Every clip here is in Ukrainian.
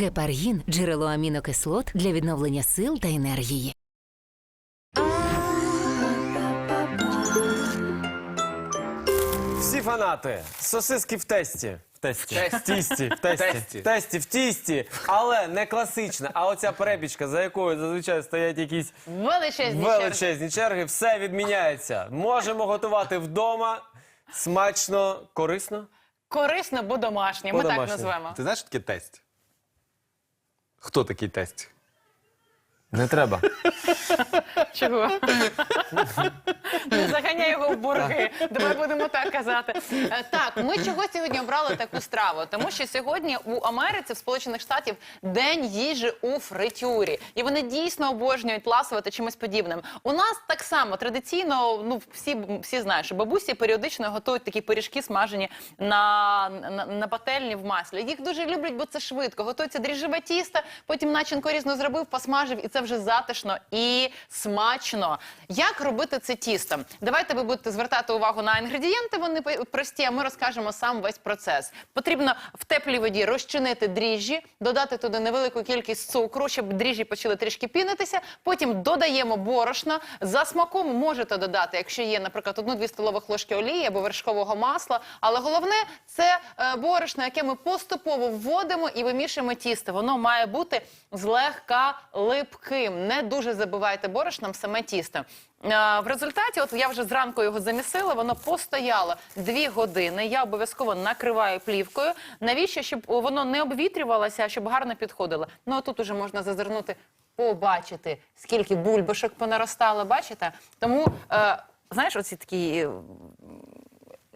Гепаргін джерело амінокислот для відновлення сил та енергії. Всі фанати, сосиски в тесті. В тесті. В тісті, в тесті. Тесті. В тесті, в тісті. Але не класична, а оця перебічка, за якою зазвичай стоять якісь Величезні черги. величезні черги, все відміняється. Можемо готувати вдома. Смачно, корисно. Корисно, бо домашнє. Ми так По-домашньому. назвемо. Ти знаєш, що таке тесть? Хто такий тесть? Не треба. Чого? Не заганяй його в борги. Давай будемо так казати. Е, Так, ми чого сьогодні обрали таку страву? Тому що сьогодні у Америці, в Сполучених Штатів, день їжі у фритюрі. І вони дійсно обожнюють ласувати чимось подібним. У нас так само традиційно, ну всі, всі знають, що бабусі періодично готують такі пиріжки, смажені на, на, на пательні в маслі. Їх дуже люблять, бо це швидко. Готується дріжджеве тісто, потім начинку різно зробив, посмажив, і це вже затишно і смачно. Як робити це тісто? Давайте ви будете звертати увагу на інгредієнти. Вони прості, а ми розкажемо сам весь процес. Потрібно в теплій воді розчинити дріжджі, додати туди невелику кількість цукру, щоб дріжджі почали трішки пінитися. Потім додаємо борошно. За смаком можете додати, якщо є, наприклад, одну-дві столових ложки олії або вершкового масла. Але головне це е, борошно, яке ми поступово вводимо і вимішуємо тісто. Воно має бути злегка липким. Не дуже забивайте борошном саме тісто. Е, В результаті, от я вже зранку його замісила, воно постояло дві години. Я обов'язково накриваю плівкою. Навіщо? Щоб воно не обвітрювалося, а щоб гарно підходило. Ну а тут уже можна зазирнути, побачити, скільки бульбашок понаростало. Бачите? Тому, е, знаєш, оці такі. е,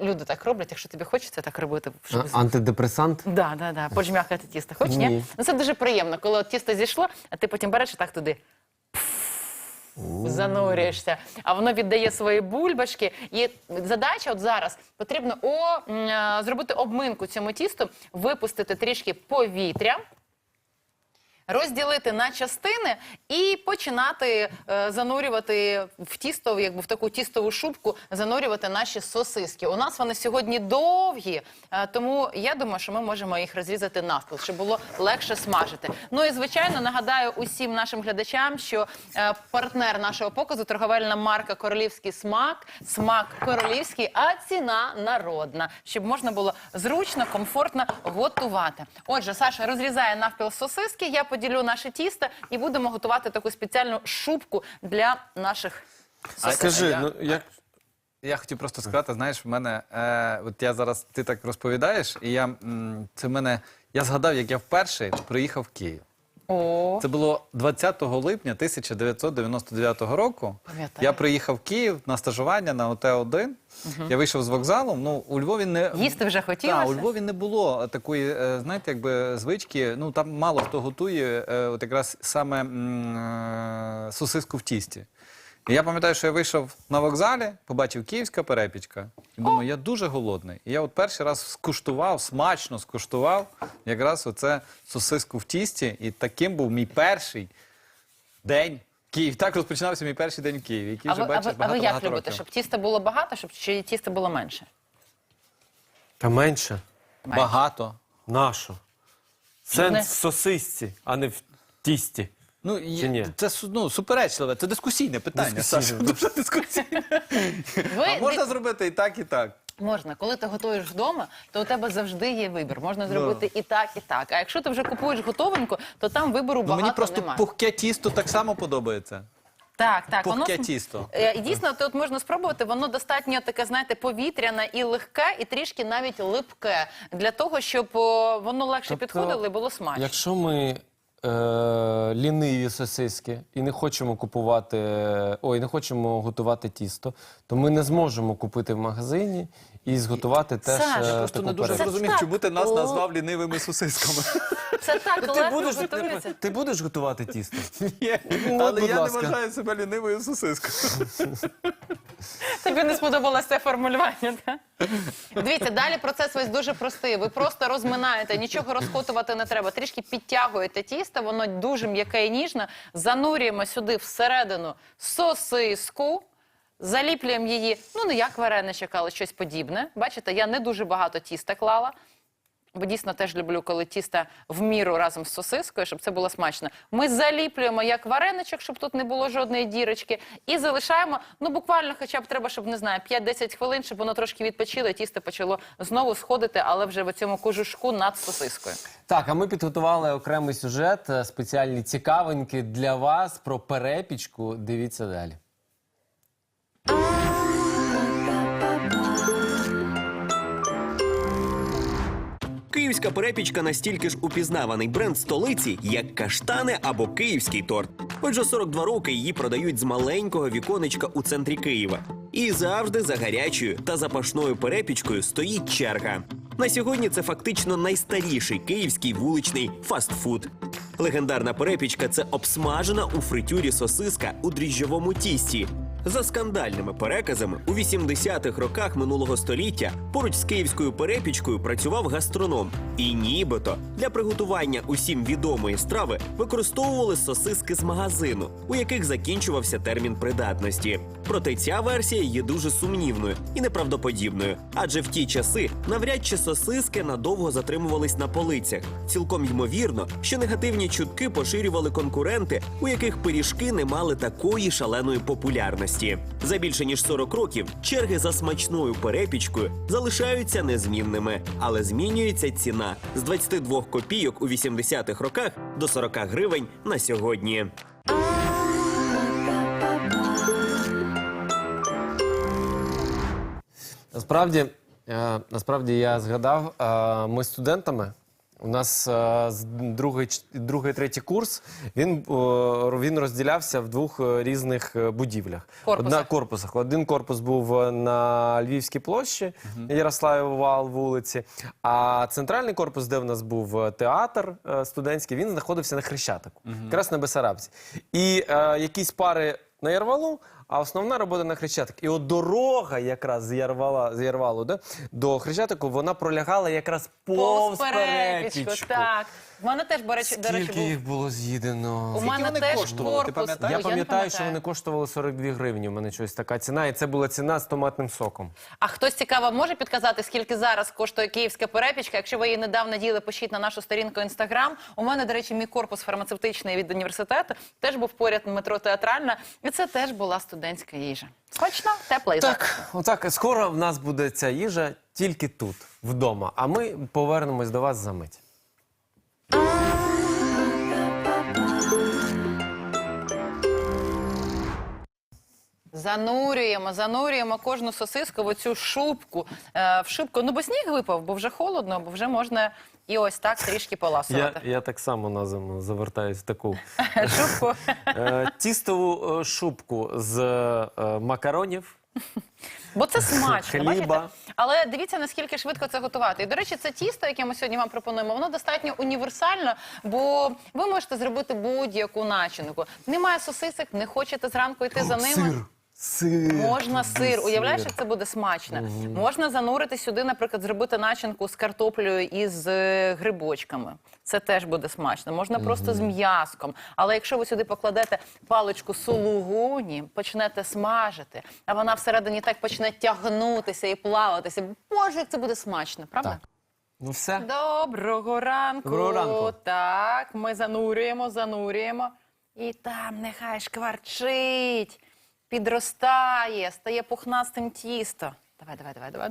Люди так роблять, якщо тобі хочеться так робити, щоб Антидепресант? Да, да, да. Поджмякати тісто. Хоч ні? Ні. Ну це дуже приємно, коли от тісто зійшло, а ти потім береш і так туди. Занурюєшся, а воно віддає свої бульбашки. І задача от зараз потрібно о, зробити обминку цьому тісту, випустити трішки повітря. Розділити на частини і починати е, занурювати в тісто, якби в таку тістову шубку, занурювати наші сосиски. У нас вони сьогодні довгі, е, тому я думаю, що ми можемо їх розрізати навпіл, щоб було легше смажити. Ну і звичайно нагадаю усім нашим глядачам, що е, партнер нашого показу торговельна марка Королівський смак, смак королівський, а ціна народна, щоб можна було зручно, комфортно готувати. Отже, Саша розрізає навпіл сосиски. Я поділю наше тісто і будемо готувати таку спеціальну шубку для наших А Скажи, я- ну як Я хотів просто сказати, знаєш, в мене, е, от я зараз, ти так розповідаєш, і я, м, це в мене, я згадав, як я вперше приїхав в Київ. О, Це було 20 липня 1999 року. Пам'ятаю. Я приїхав в Київ на стажування на ОТ-1. Я вийшов з вокзалу. Ну, у Львові не Їсти вже хотілося? Так, у Львові не було такої, е, знаєте, якби звички. Ну там мало хто готує, е, от якраз саме м, е, сосиску в тісті. І я пам'ятаю, що я вийшов на вокзалі, побачив київська перепічка. І думаю, я дуже голодний. І я от перший раз скуштував, смачно скуштував якраз оце сосиску в тісті. І таким був мій перший день в Києві. Так розпочинався мій перший день в Києві, який а вже ви, а бачиш ви, а ви як багато любите? років. Щоб тіста було багато, щоб чи тіста було менше? та менше? Багато. Нащо? Сенс в сосисці, а не в тісті. Ну, Чи ні? це ну, суперечливе, це дискусійне питання. Дискусійне, Саша, дуже дискусійне. Ви А можна зробити і так, і так. Можна, коли ти готуєш вдома, то у тебе завжди є вибір. Можна зробити і так, і так. А якщо ти вже купуєш готовеньку, то там вибору Ну, багато мені просто немає. пухке тісто так само подобається. Так, так, воно Пухке тісто. Е, І дійсно, тут можна спробувати, воно достатньо таке, знаєте, повітряне і легке, і трішки навіть липке, для того, щоб о, воно легше Тобто, підходило і було смачно. Якщо ми е, ліниві сосиски і не хочемо купувати, ой, не хочемо готувати тісто, то ми не зможемо купити в магазині і зготувати теж Саш, е, просто таку не дуже зрозумів, чому ти нас назвав лінивими сосисками. Це так Ти легко будеш, готується. ти будеш готувати тісто? Ні, Але будь я не ласка. вважаю себе лінивою сосискою. Тобі не сподобалося це формулювання, так? Дивіться, далі процес весь дуже простий. Ви просто розминаєте, нічого розкотувати не треба. Трішки підтягуєте тісто, воно дуже м'яке і ніжне. Занурюємо сюди всередину сосиску. Заліплюємо її, ну не як вареничок, але щось подібне. Бачите, я не дуже багато тіста клала. Бо дійсно теж люблю, коли тісто в міру разом з сосискою, щоб це було смачно. Ми заліплюємо як вареничок, щоб тут не було жодної дірочки, і залишаємо. Ну буквально, хоча б треба, щоб не знаю, 5-10 хвилин, щоб воно трошки відпочило, і тісто почало знову сходити, але вже в цьому кожушку над сосискою. Так, а ми підготували окремий сюжет, е, спеціальні цікавинки для вас про перепічку. Дивіться далі. Київська перепічка настільки ж упізнаваний бренд столиці, як каштани або київський торт. Отже, 42 роки її продають з маленького віконечка у центрі Києва. І завжди за гарячою та запашною перепічкою стоїть черга. На сьогодні це фактично найстаріший київський вуличний фастфуд. Легендарна перепічка це обсмажена у фритюрі сосиска у дріжджовому тісті. За скандальними переказами, у 80-х роках минулого століття поруч з київською перепічкою працював гастроном. І нібито для приготування усім відомої страви використовували сосиски з магазину, у яких закінчувався термін придатності. Проте ця версія є дуже сумнівною і неправдоподібною, адже в ті часи навряд чи сосиски надовго затримувались на полицях. Цілком ймовірно, що негативні чутки поширювали конкуренти, у яких пиріжки не мали такої шаленої популярності. За більше ніж 40 років черги за смачною перепічкою залишаються незмінними, але змінюється ціна з 22 копійок у 80-х роках до 40 гривень на сьогодні. Насправді, е, насправді я згадав, е, ми з студентами. У нас е, з другий, ч- другий, третій курс. Він, він розділявся в двох е, різних е, будівлях. Корпусах. Одна корпусах. Один корпус був е, на Львівській площі, Ярославів Вал вулиці. А центральний корпус, де в нас був е, театр е, студентський, він знаходився на Хрещатику, якраз на Бесарабці. І е, якісь пари на Ярвалу, а основна робота на Хрещатик. І от дорога якраз з Ярвала, з Ярвалу да, до Хрещатику, вона пролягала якраз повз перепічку, перепічку. Так. В мене теж, до речі, до речі, Скільки був. їх було з'їдено? У мене вони теж коштували, ти корпус. пам'ятаєш? Я Ой, пам'ятаю, що вони коштували 42 гривні. У мене щось така ціна, і це була ціна з томатним соком. А хтось цікаво може підказати, скільки зараз коштує київська перепічка? Якщо ви її недавно діли, пишіть на нашу сторінку інстаграм. У мене, до речі, мій корпус фармацевтичний від університету теж був поряд метро театральна, і це теж була студентська їжа. Смачно, тепла і Так, отак. Скоро в нас буде ця їжа тільки тут, вдома. А ми повернемось до вас за мить. Занурюємо, занурюємо кожну сосиску в оцю шубку. Е, в шубку. Ну, бо сніг випав, бо вже холодно, бо вже можна і ось так трішки Я, поласувати. я так само на зиму завертаюсь в таку Шубку. е, тістову е, шубку з е, макаронів. Бо це смачно, Хліба. бачите? Але дивіться, наскільки швидко це готувати. І, до речі, це тісто, яке ми сьогодні вам пропонуємо, воно достатньо універсально, бо ви можете зробити будь-яку начинку. Немає сосисок, не хочете зранку йти за ними. Сир. Сир. Можна сир. Уявляєш, як це буде смачно. Можна занурити сюди, наприклад, зробити начинку з картоплею і з е, грибочками. Це теж буде смачно. Можна просто з м'яском. Але якщо ви сюди покладете паличку сулугуні, почнете смажити, а вона всередині так почне тягнутися і плаватися. Боже, як це буде смачно, правда? Так. Ну все. Доброго ранку. Доброго ранку. Так, ми занурюємо, занурюємо. І там нехай шкварчить, підростає, стає пухнастим тісто. Давай, давай, давай, давай,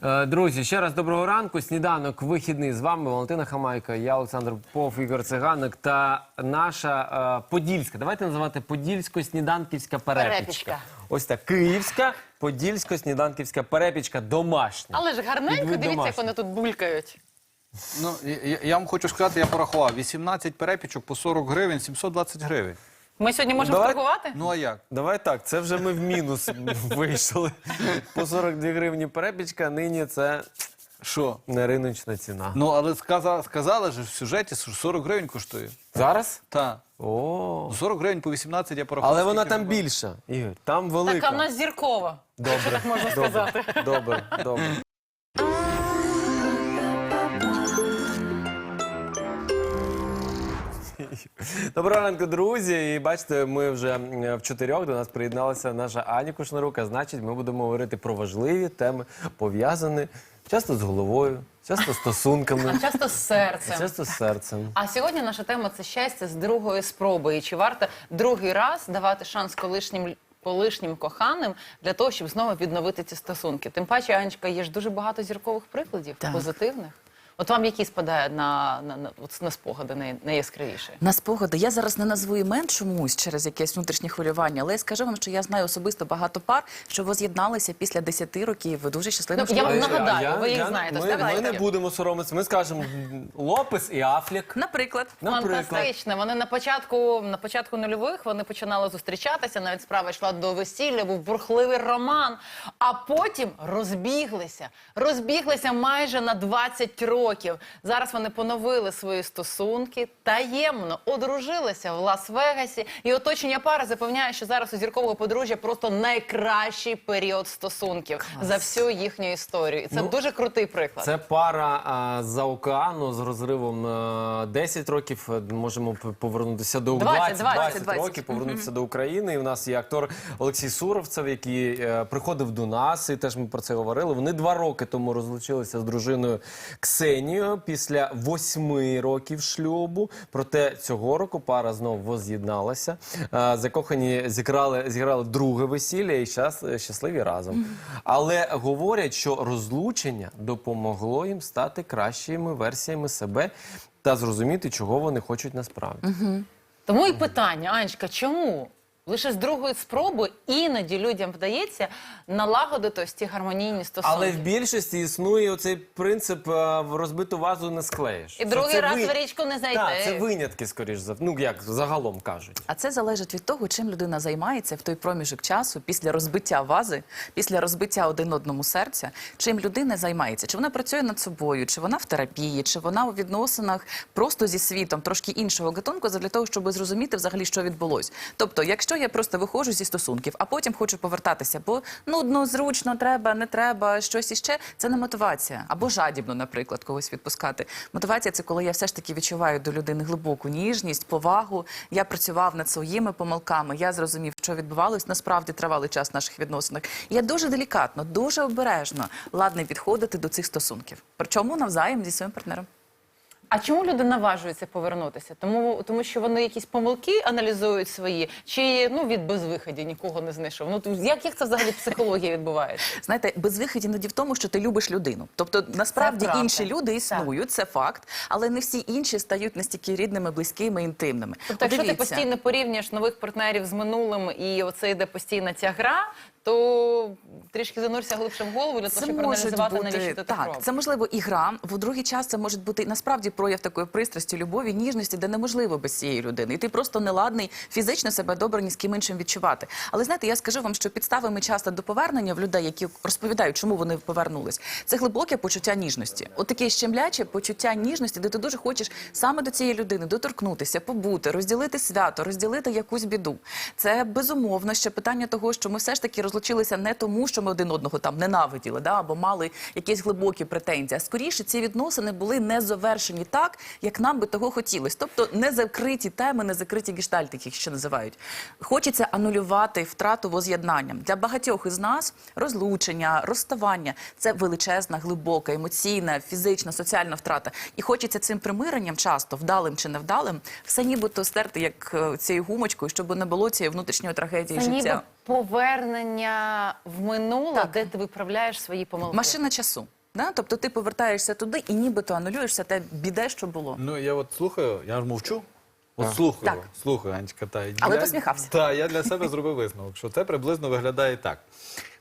давай. Е, Друзі, ще раз доброго ранку. Сніданок вихідний з вами. Валентина Хамайка, я Олександр Попов, Ігор Циганик та наша е, Подільська. Давайте називати Подільсько-сніданківська перепічка. Перепічка. Ось так. Київська, Подільсько-сніданківська перепічка домашня. Але ж гарненько, Відвід дивіться, як домашній. вони тут булькають. Ну, я, я- я вам хочу сказати, я порахував. 18 перепічок по 40 гривень, 720 гривень. Ми сьогодні можемо Давай. торгувати? Ну а як? Давай так, це вже ми в мінус вийшли. По 42 гривні перепічка, нині це Що? не риночна ціна. Ну, але сказали, сказали ж в сюжеті, що 40 гривень коштує. Зараз? Так. О. 40 гривень по 18 я порахував. Але вона скільки там вона- більша, Ігор. Там велика. Так, а в нас зіркова. Добре, так можна добре, сказати. Добре, добре. Доброго ранку, друзі. І бачите, ми вже в чотирьох до нас приєдналася наша Аня Кушнарук. А значить, ми будемо говорити про важливі теми, пов'язані часто з головою, Часто стосунками, Часто з серцем. часто з серцем. А сьогодні наша тема це щастя з другої спроби. І чи варто другий раз давати шанс колишнім колишнім коханим для того, щоб знову відновити ці стосунки? Тим паче, Анечка, є ж дуже багато зіркових прикладів, Так. позитивних. От вам які спадає на, на, на, на спогади най, найяскравіше? На спогади я зараз не назву імен чомусь через якесь внутрішнє хвилювання, але я скажу вам, що я знаю особисто багато пар, що воз'єдналися після 10 років дуже щасливим Ну, я вам нагадаю, ви їх знаєте, Ми, ми не будемо соромитися. Ми скажемо Лопес і Афлік. Наприклад, Наприклад. Фантастично. Вони на початку на початку нульових вони починали зустрічатися. Навіть справа йшла до весілля, був бурхливий роман. А потім розбіглися. Розбіглися майже на 20 років. Зараз вони поновили свої стосунки таємно одружилися в Лас-Вегасі. І оточення пари запевняє, що зараз у зіркового подружжя просто найкращий період стосунків за всю їхню історію. І це Ну, дуже крутий приклад. Це пара а, за океану з розривом е, 10 років. Можемо повернутися до 20, 20, 20, 20. років, повернутися до України. І в нас є актор Олексій Суровцев, який е, приходив до нас, і теж ми про це говорили. Вони два роки тому розлучилися з дружиною Ксенією після восьми років шлюбу. Проте цього року пара знову воз'єдналася. Е, Закохані зіграли, зіграли друге весілля і щас, щасливі разом. Але говорять, що розлучення допомогло їм стати кращими версіями себе та зрозуміти, чого вони хочуть насправді. Тому і питання, Анечка, чому? Лише з другої спроби іноді людям вдається налагодити ось ці гармонійні стосунки. Але в більшості існує оцей принцип е, в розбиту вазу не склеїш. І Що другий це раз ви- в річку не зайде. Так, це винятки, скоріш за ну як загалом кажуть. А це залежить від того, чим людина займається в той проміжок часу після розбиття вази, після розбиття один одному серця. Чим людина займається? Чи вона працює над собою, чи вона в терапії, чи вона у відносинах просто зі світом трошки іншого гатунку, для того, щоб зрозуміти взагалі, що відбулось. Тобто, якщо я просто виходжу зі стосунків, а потім хочу повертатися, бо нудно, зручно, треба, не треба, щось іще, це не мотивація. Або жадібно, наприклад, когось відпускати. Мотивація це коли я все ж таки відчуваю до людини глибоку ніжність, повагу. Я працював над своїми помилками. Я зрозумів, що відбувалось насправді тривалий час в наших відносинах. Я дуже делікатно, дуже обережно ладний підходити до цих стосунків. Причому навзаєм зі своїм партнером. А чому люди наважуються повернутися? Тому, тому що вони якісь помилки аналізують свої, чи ну від безвиході нікого не знайшов. Ну як, як це взагалі психологія відбувається? Знаєте, безвихідь іноді в тому, що ти любиш людину. Тобто, насправді правда. інші люди існують, це факт, але не всі інші стають настільки рідними, близькими, інтимними. Тобто, якщо ти постійно порівнюєш нових партнерів з минулим, і оце йде постійна ця гра, то трішки занурся глибше в голову для того, щоб проаналізувати, навіщо ти так так. робиш. Це можливо і гра. В другий час це може бути насправді прояв такої пристрасті, любові, ніжності, де неможливо без цієї людини. І ти просто не ладний фізично себе добре ні з ким іншим відчувати. Але знаєте, я скажу вам, що підставами часто до повернення в людей, які розповідають, чому вони повернулись, це глибоке почуття ніжності. От таке щемляче почуття ніжності, де ти дуже хочеш саме до цієї людини доторкнутися, побути, розділити свято, розділити якусь біду. Це безумовно ще питання того, що ми все ж таки розлучилися не тому, що ми один одного там ненавиділи, да, або мали якісь глибокі претензії. А скоріше ці відносини були не завершені так, як нам би того хотілося. Тобто не закриті теми, не закриті гештальти, їх ще називають. Хочеться анулювати втрату воз'єднанням. Для багатьох із нас розлучення, розставання це величезна, глибока, емоційна, фізична, соціальна втрата. І хочеться цим примиренням, часто вдалим чи невдалим, все нібито стерти як е, цією гумочкою, щоб не було цієї внутрішньої трагедії Це життя. ніби повернення в минуле, Так. де ти виправляєш свої помилки. Машина часу. Да? Тобто ти повертаєшся туди і нібито анулюєшся те біде, що було. Ну я от слухаю, я ж мовчу. От слухаю, Так. слухаю, Анечка. Та, Але я, посміхався. Так, я для себе зробив висновок, що це приблизно виглядає так.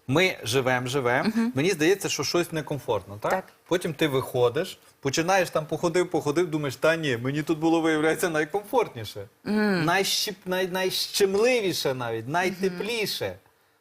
Ми живемо, живемо. Мені здається, що щось некомфортно, так? Так. Потім ти виходиш, починаєш там походив, походив, думаєш, та ні, мені тут було виявляється найкомфортніше, найщіп, най, найщемливіше навіть, найтепліше.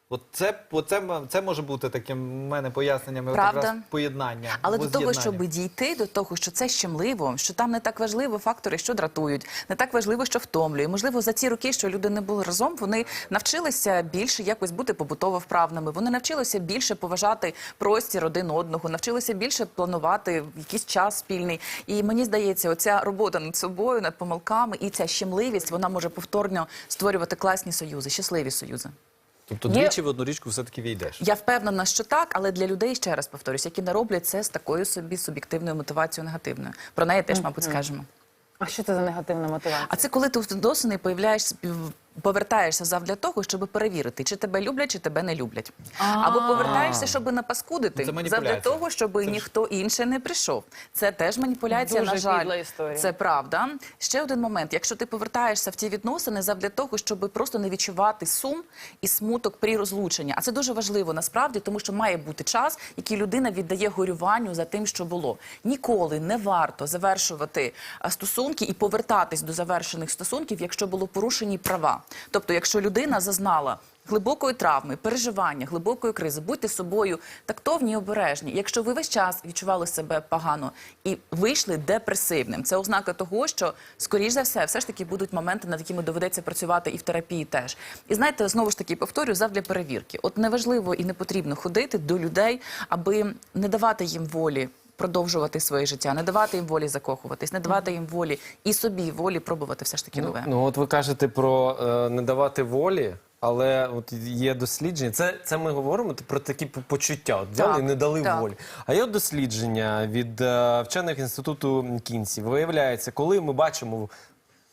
От це, оце, м- це може бути таким мене поясненням Правда. якраз поєднання. Але до того, щоб дійти до того, що це щемливо, що там не так важливо фактори, що дратують, не так важливо, що втомлює. Можливо, за ці роки, що люди не були разом, вони навчилися більше якось бути побутово вправними. Вони навчилися більше поважати простір один одного, навчилися більше планувати якийсь час спільний. І мені здається, оця робота над собою, над помилками і ця щемливість, вона може повторно створювати класні союзи, щасливі союзи. Тобто Є- двічі в одну річку все-таки війдеш. Я впевнена, що так, але для людей ще раз повторюсь, які не роблять це з такою собі суб'єктивною мотивацією негативною. Про неї теж, мабуть, скажемо. А що це за негативна мотивація? А це коли ти відносини появляєшся, повертаєшся завдя того, щоб перевірити, чи тебе люблять, чи тебе не люблять. Або повертаєшся, щоб напаскудити, Ну, це маніпуляція. того, щоб ніхто інший не прийшов. Це теж маніпуляція, Дуже на жаль. підла історія. Це правда. Ще один момент. Якщо ти повертаєшся в ті відносини завдя того, щоб просто не відчувати сум і смуток при розлученні. А це дуже важливо насправді, тому що має бути час, який людина віддає горюванню за тим, що було. Ніколи не варто завершувати а, стосунки і повертатись до завершених стосунків, якщо було порушені права. Тобто, якщо людина зазнала. Глибокої травми, переживання, глибокої кризи, будьте собою тактовні і обережні. Якщо ви весь час відчували себе погано і вийшли депресивним, це ознака того, що скоріш за все, все ж таки будуть моменти, над якими доведеться працювати і в терапії теж. І знаєте, знову ж таки повторюю, завдля перевірки. От неважливо і не потрібно ходити до людей, аби не давати їм волі. Продовжувати своє життя, не давати їм волі закохуватись, не давати їм волі і собі волі пробувати все ж таки Ну, нове. ну от ви кажете про е, не давати волі. Але от є дослідження. Це, це ми говоримо про такі почуття. От взяли Так, і не дали так. волі. А є дослідження від е, вчених інституту Кінсі. Виявляється, коли ми бачимо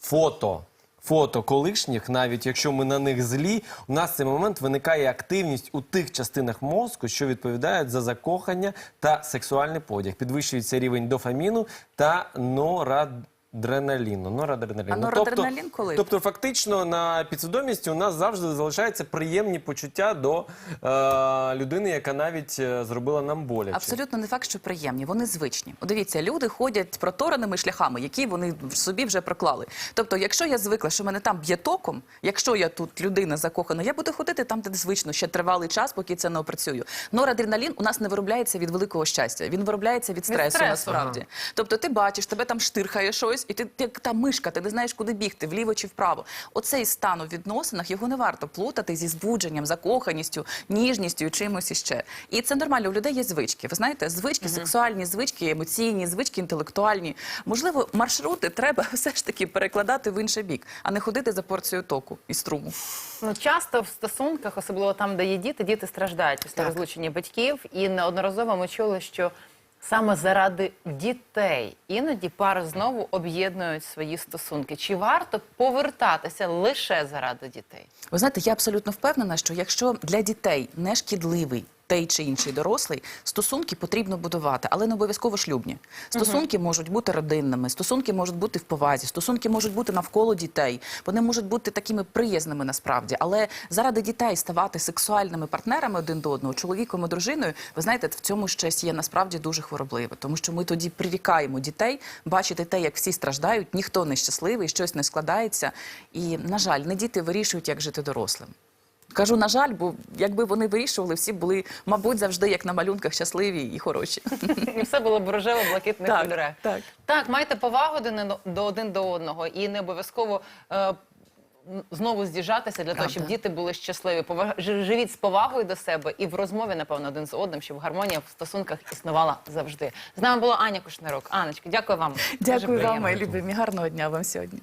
фото. Фото колишніх, навіть якщо ми на них злі, у нас в цей момент виникає активність у тих частинах мозку, що відповідають за закохання та сексуальний подяг. Підвищується рівень дофаміну та норадреналіну. Норадреналіну. А норадреналін коли? Тобто, фактично на підсвідомості у нас завжди залишаються приємні почуття до е, людини, яка навіть е, зробила нам боляче. Абсолютно не факт, що приємні. Вони звичні. От дивіться, люди ходять протореними шляхами, які вони в собі вже проклали. Тобто, якщо я звикла, що мене там б'є током, якщо я тут людина закохана, я буду ходити там, де звично, ще тривалий час, поки це не опрацюю. Норадреналін у нас не виробляється від великого щастя. Він виробляється від стресу, стресу. насправді. Тобто, ти бачиш, тебе там штирхає щось, і ти як та мишка, ти не знаєш, куди бігти, вліво чи вправо. Оцей стан у відносинах його не варто плутати зі збудженням, закоханістю, ніжністю чимось іще. І це нормально. У людей є звички. Ви знаєте, звички, сексуальні звички, емоційні, звички інтелектуальні. Можливо, маршрути треба все ж таки перекладати в інший бік, а не ходити за порцією току і струму. Ну, часто в стосунках, особливо там, де є діти, діти страждають після розлучення батьків. І неодноразово ми чули, що саме заради дітей іноді пари знову об'єднують свої стосунки. Чи варто повертатися лише заради дітей? Ви знаєте, я абсолютно впевнена, що якщо для дітей не шкідливий той чи інший дорослий, стосунки потрібно будувати, але не обов'язково шлюбні. Стосунки можуть бути родинними, стосунки можуть бути в повазі, стосунки можуть бути навколо дітей. Вони можуть бути такими приязними насправді. Але заради дітей ставати сексуальними партнерами один до одного, чоловіком і дружиною, ви знаєте, в цьому щось є насправді дуже хворобливе, тому що ми тоді прирікаємо дітей бачити те, як всі страждають, ніхто не щасливий, щось не складається. І, на жаль, не діти вирішують, як жити дорослим. Кажу, на жаль, бо якби вони вирішували, всі були, мабуть, завжди як на малюнках щасливі і хороші. І все було б рожево-блакитних Так, кольорах. так. так, майте повагу один до один до одного і не обов'язково. Е, Знову з'їжджатися для того, Правда. щоб діти були щасливі. Поваг... ж- Живіть з повагою до себе і в розмові, напевно, один з одним, щоб гармонія в стосунках існувала завжди. З нами була Аня Кушнирок. Анечка, дякую вам. Дуже Дякую вам, приємно. мої любимі. Гарного дня вам сьогодні.